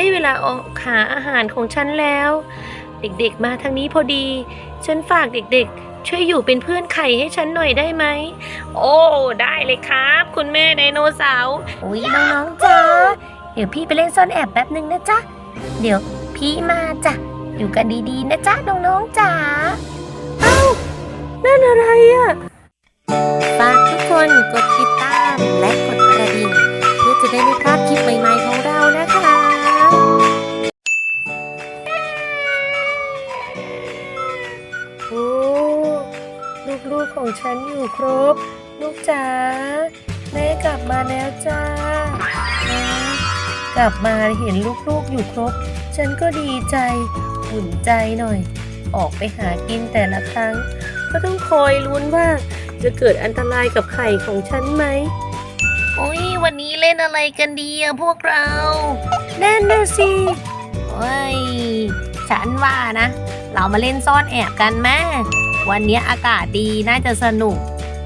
ได้เวลาออกหาอาหารของฉันแล้ว เด็กๆมาทางนี้พอดี ฉันฝากเด็กๆ ช่วยอยู่เป็นเพื่อนไข่ให้ฉันหน่อยได้ไหม โอ้ ได้เลยครับ คุณแม่ไดโนเสาร์อุ้ยน้องๆจ้าเดี๋ยวพี่ไปเล่นซ่อนแอบแป๊บหนึ่งนะจ๊ะ เดี๋ยวพี่มาจ้ะ อยู่กันดีๆ นะจ๊ะน้องๆจ๋าเอ้านั่นอะไรอะฝากทุกคนกดติดตามและกดกระดิ่งเพื่อจะได้ไม่พลาดคลิปใหม่ๆของ กๆของฉันอยู่ครบ ลูกจ๋าแม่กลับมาแล้วจ้านะกลับมาเห็นลูกๆอยู่ครบ ฉันก็ดีใจอุ่นใจหน่อย ออกไปหากินแต่ละครั้ง ก็ต้องคอยลุ้นว่าจะเกิดอันตรายกับไข่ของฉันไหมโอ้ยวันนี้เล่นอะไรกันดีอะพวกเราแน่นนะสิโอ้ยฉันว่านะ เรามาเล่นซ่อนแอบกันแม่ วันนี้อากาศดีน่าจะสนุก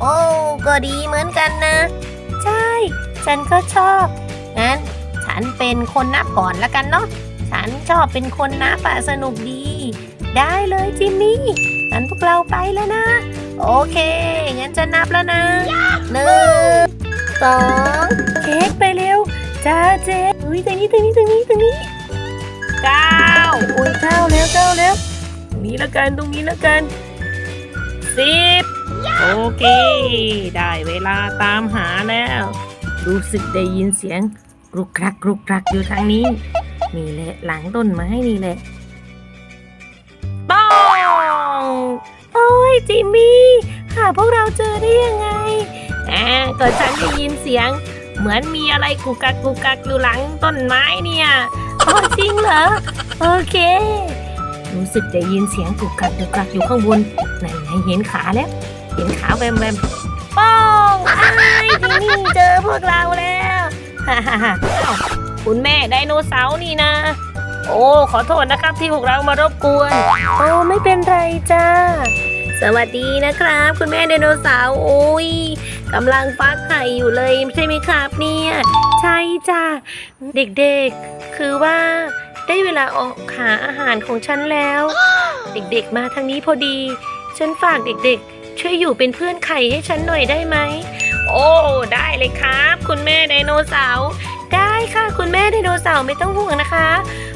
โอ้ ก็ดีเหมือนกันนะ ใช่ ฉันก็ชอบ งั้น ฉันเป็นคนนับก่อนละกันเนาะ ฉันชอบเป็นคนนับอะสนุกดี ได้เลยจิมมี่ งั้นพวกเราไปแล้วนะ โอเค งั้นจะนับแล้วนะหนึ่งสองเค้กไปเร็ว จ้าเจ๊อุ้ยตรงนี้ตรงนี้ตรงนี้ตรงนี้เก้าอุ้ยเก้าแล้วเก้าแล้วตรงนี้ละกันตรงนี้ละกัน สิบโอเค ได้เวลาตามหาแล้ว รู้สึกได้ยินเสียงกรุกครักกรุกครักอยู่ทางนี้ นี่แหละหลังต้นไม้นี่แหละป้องโอ้ยจิมมี่หาพวกเราเจอได้ยังไงอ่าก็ฉันได้ยินเสียง เหมือนมีอะไรกุกกักกุกกักอยู่หลังต้นไม้เนี่ยอ๋อจริงเหรอ โอเค รู้สึกได้ยินเสียงกุกกักกุกกักอยู่ข้างบน นั่นเห็นขาแล้ว เห็นขาแวมแวมป้องไอ้ายจิมมี่เจอพวกเราแล้วฮ่าฮ่าฮ่าอ้าวคุณแม่ไดโนเสาร์นี่นะ โอ้ขอโทษนะครับที่พวกเรามารบกวนโอ้ไม่เป็นไรจ้าสวัสดีนะครับ คุณแม่ไดโนเสาร์โอ้ยกำลังฟักไข่อยู่เลยใช่ไหมครับเนี่ยใช่จ้าเด็กๆ คือว่าได้เวลาออกหาอาหารของฉันแล้ว เด็กๆมาทางนี้พอดี ฉันฝากเด็กๆ ช่วยอยู่เป็นเพื่อนไข่ให้ฉันหน่อยได้ไหม โอ้ ได้เลยครับ คุณแม่ไดโนเสาร์ ได้ค่ะคุณแม่ไดโนเสาร์ไม่ต้องห่วงนะคะ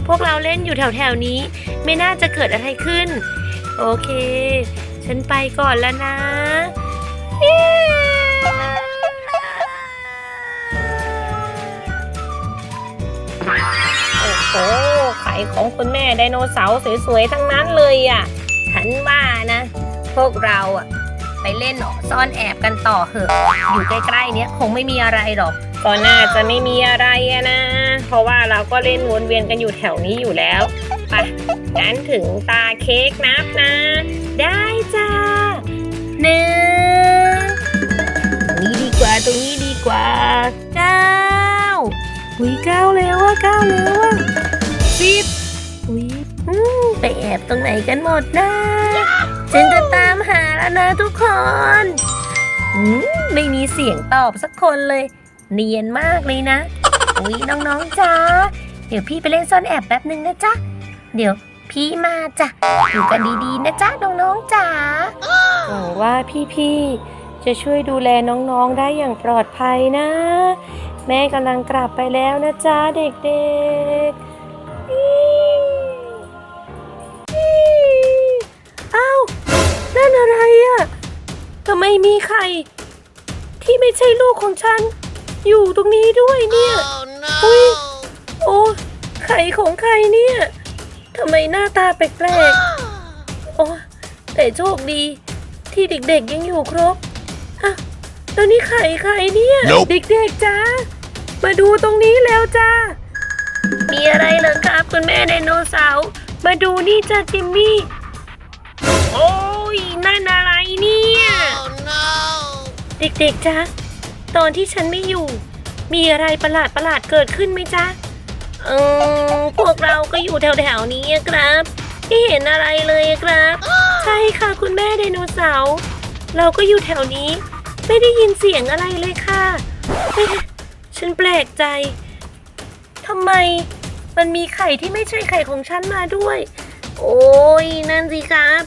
พวกเราเล่นอยู่แถวๆนี้ ไม่น่าจะเกิดอะไรขึ้น โอเค ฉันไปก่อนแล้วนะโอ้โหไข่ของคุณแม่ไดโนเสาร์สวยๆทั้งนั้นเลยอะ ฉันว่านะ พวกเราอะไปเล่นซ่อนแอบกันต่อเหอะอยู่ใกล้ๆเนี้ยคงไม่มีอะไรหรอกก็น่าจะไม่มีอะไรอะนะ เพราะว่าเราก็เล่นวนเวียนกันอยู่แถวนี้อยู่แล้วไปงั้นถึงตาเค้กนับนะ ได้จ้าหนึ่งตรงนี้ดีกว่าตรงนี้ดีกว่าเก้าอุ้ยเก้าแล้วอะเก้าแล้วอะสิบอุ้ยไปแอบตรงไหนกันหมดนะ ฉันจะตามหาแล้วนะทุกคนอืมไม่มีเสียงตอบสักคนเลย เนียนมากเลยนะ อุ้ยน้องๆจ้าเดี๋ยวพี่ไปเล่นซ่อนแอบแป๊บหนึ่งนะจ๊ะ เดี๋ยวพี่มาจ้ะอยู่กันดีๆนะจ๊ะน้องๆจ๋าหวังว่าพี่ๆจะช่วยดูแลน้องๆได้อย่างปลอดภัยนะ แม่กำลังกลับไปแล้วนะจ๊ะเด็กๆ นั่นอะไรอะทำไมมีไข่ที่ไม่ใช่ลูกของฉัน อยู่ตรงนี้ด้วยเนี่ยอุ้ยโอ้ไข่ของใครเนี่ยทำไมหน้าตาแปลกๆโอ้แต่โชคดี ที่เด็กๆยังอยู่ครบฮะแล้วนี่ไข่ใครเนี่ย Nope เด็กๆจ้ามาดูตรงนี้แล้วจ้ามีอะไรเหรอครับคุณแม่ไดโนเสาร์มาดูนี่จ้าจิมมี่โอ้ย นั่นอะไรเนี่ยเด็กๆจ้าตอนที่ฉันไม่อยู่ มีอะไรประหลาดประหลาดๆเกิดขึ้นไหมจ๊ะ เออพวกเราก็อยู่แถวๆนี้อะครับ ไม่เห็นอะไรเลยอะครับ ใช่ค่ะคุณแม่ไดโนเสาร์ เราก็อยู่แถวนี้ ไม่ได้ยินเสียงอะไรเลยค่ะเอ๊ะฉันแปลกใจ ทำไมมันมีไข่ที่ไม่ใช่ไข่ของฉันมาด้วย โอ้ยนั่นสิครับ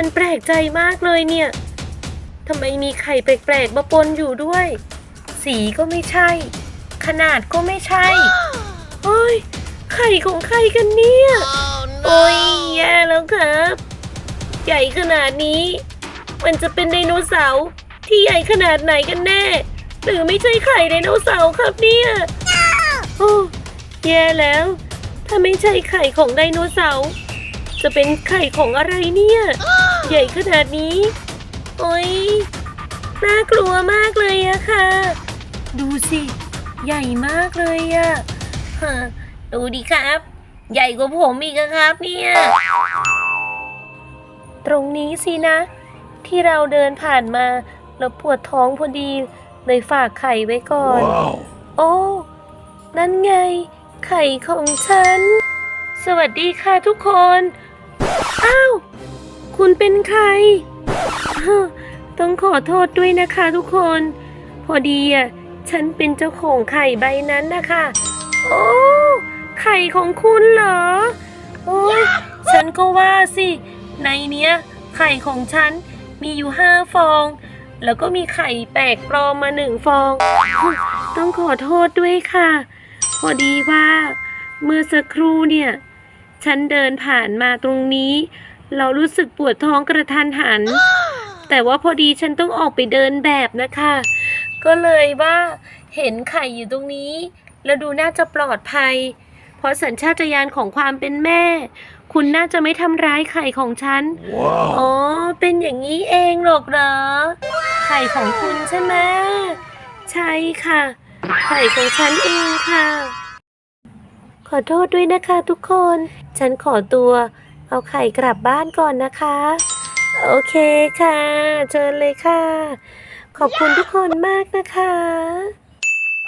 ฉันแปลกใจมากเลยเนี่ยทำไมมีไข่แปลกๆมาปนอยู่ด้วย สีก็ไม่ใช่ ขนาดก็ไม่ใช่เฮ้ยไข่ของใครกันเนี่ย โอ้ยแย่แล้วครับ ใหญ่ขนาดนี้ มันจะเป็นไดโนเสาร์ที่ใหญ่ขนาดไหนกันแน่ หรือไม่ใช่ไข่ไดโนเสาร์ครับเนี่ยโอ้แย่แล้ว ถ้าไม่ใช่ไข่ของไดโนเสาร์จะเป็นไข่ของอะไรเนี่ย ใหญ่ขนาดนี้ โอ้ยน่ากลัวมากเลยอะค่ะ ดูสิ ใหญ่มากเลยอะฮะดูดิครับ ใหญ่กว่าผมอีกอะครับเนี่ยตรงนี้สินะ ที่เราเดินผ่านมาแล้วปวดท้องพอดี เลยฝากไข่ไว้ก่อน Wow. โอ้นั่นไง ไข่ของฉัน สวัสดีค่ะทุกคนอ้าว คุณเป็นใคร ต้องขอโทษด้วยนะคะทุกคน พอดีอะ ฉันเป็นเจ้าของไข่ใบนั้นนะคะ โอ้ ไข่ของคุณเหรอ โอ้ยฉันก็ว่าสิ ในเนี้ย ไข่ของฉันมีอยู่ห้าฟอง แล้วก็มีไข่แปลกปลอมมาหนึ่งฟอง ต้องขอโทษด้วยค่ะ พอดีว่า เมื่อสักครู่เนี่ย ฉันเดินผ่านมาตรงนี้ เรารู้สึกปวดท้องกระทันหัน แต่ว่าพอดีฉันต้องออกไปเดินแบบนะคะ ก็เลยว่าเห็นไข่อยู่ตรงนี้ แล้วดูน่าจะปลอดภัย เพราะสัญชาตญาณของความเป็นแม่ คุณน่าจะไม่ทำร้ายไข่ของฉัน Wow. อ๋อ เป็นอย่างนี้เองหรอกเหรอไข่ของคุณใช่ไหมใช่ค่ะ ไข่ของฉันเองค่ะ ขอโทษด้วยนะคะทุกคน ฉันขอตัว เอาไข่กลับบ้านก่อนนะคะ โอเคค่ะ เชิญเลยค่ะ ขอบคุณทุกคนมากนะคะ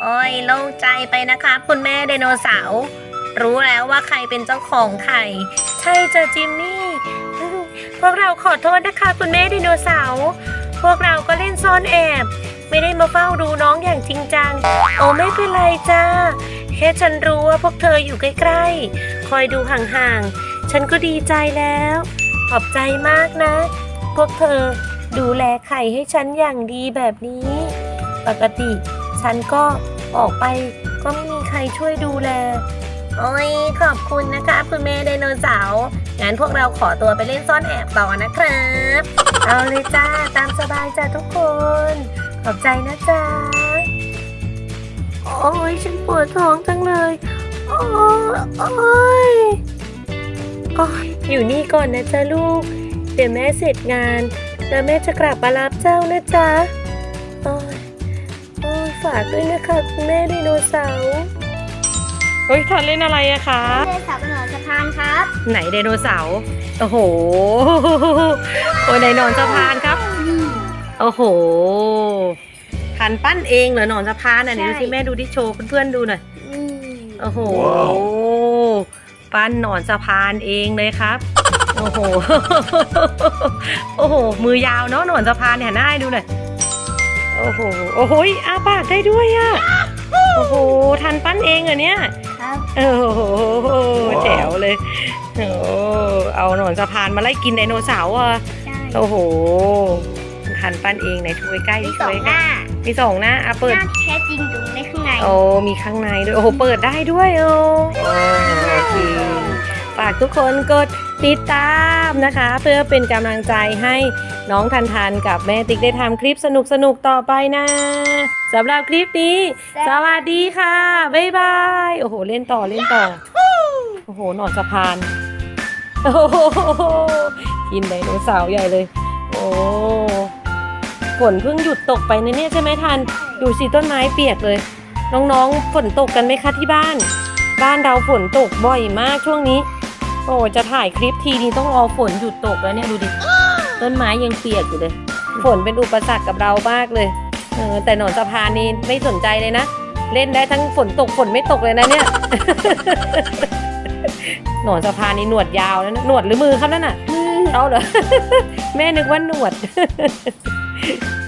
โอ้ยโล่งใจไปนะคะ คุณแม่ไดโนเสาร์รู้แล้วว่าใครเป็นเจ้าของไข่ ใช่จ้ะจิมมี่ พวกเราขอโทษนะคะ คุณแม่ไดโนเสาร์พวกเราก็เล่นซ่อนแอบ ไม่ได้มาเฝ้าดูน้องอย่างจริงจัง โอ้ไม่เป็นไรจ้าแค่ฉันรู้ว่าพวกเธออยู่ใกล้ๆ คอยดูห่างๆ ฉันก็ดีใจแล้ว ขอบใจมากนะ พวกเธอดูแลไข่ให้ฉันอย่างดีแบบนี้ ปกติฉันก็ออกไปก็ไม่มีใครช่วยดูแล โอ้ยขอบคุณนะคะคุณแม่ไดโนเสาร์งั้นพวกเราขอตัวไปเล่นซ่อนแอบต่อนะครับ เอาเลยจ้าตามสบายจ้าทุกคน ขอบใจนะจ๊ะโอ้ยฉันปวดท้องจังเลย โอ้ย อ้ยโอ้ยอยู่นี่ก่อนนะจ๊ะลูก เดี๋ยวแม่เสร็จงาน แล้วแม่จะกลับมารับเจ้านะจ๊ะโอ้ยโอ้ยฝากด้วยนะคะคุณแม่ไดโนเสาร์เฮ้ยทันเล่นอะไรอะคะเลยสาวเป็นหนอนสะพานครับ ไหนไดโนเสาร์โอ้โหโอ้ยไดโนสะพานครับ โอ้โหทันปั้นเองเหรอหนอนสะพานอะไหนดูสิแม่ดูที่โชว์เพื่อนๆดูหน่อยนี่โอ้โหว้าว ปั้นหนอนสะพานเองเลยครับ โอ้โห โอ้โห มือยาวเนาะหนอนสะพานเนี่ยหันหน้าให้ดูหน่อย โอ้โห โอ้โหอาปากได้ด้วยอะโอ้โห ทันปั้นเองเหรอเนี่ยครับโอ้โหแจ๋วเลย โอ้เอาหนอนสะพานมาไล่กินไดโนเสาร์อะใช่โอ้โห ทันปั้นเองไหนช่วยใกล้มีดิสอช่งวยหใกล้น้า มีสองหน้าอะหเปิด น้าที่แท้จริงอยู่ในข้างในโอ้มีข้างในด้วย โอ้โหเปิดได้ด้วยโอ้โอ้โอเคฝากทุกคนกดติดตามนะคะ เพื่อเป็นกำลังใจให้น้องทันทันกับแม่ติ๊กได้ทำคลิปสนุกสนุกๆต่อไปนะสำหรับคลิปนี้ สวัสดีค่ะ บ๊ายบาย โอ้โห เล่นต่อเล่นต่อ โอ้โห หนอนสะพาน โอ้โหกินไดโนเสาร์ใหญ่เลย โอ้ ฝนเพิ่งหยุดตกไปนะเนี่ยใช่ไหมทันดูสิต้นไม้เปียกเลย น้องๆฝนตกกันไหมคะที่บ้าน บ้านเราฝนตกบ่อยมากช่วงนี้ โอ้จะถ่ายคลิปทีนี้ต้องรอฝนหยุดตกแล้วเนี่ยดูดิต้นไม้ยังเปียกอยู่เลย ฝนเป็นอุปสรรคกับเรามากเลยเออแต่หนอนสะพานนี่ไม่สนใจเลยนะ เล่นได้ทั้งฝนตกฝนไม่ตกเลยนะเนี่ย หนอนสะพานนี่หนวดยาวนะหนวดหรือมือครับนั่นน่ะ เอาเหรอ แม่นึกว่าหนวด Bye.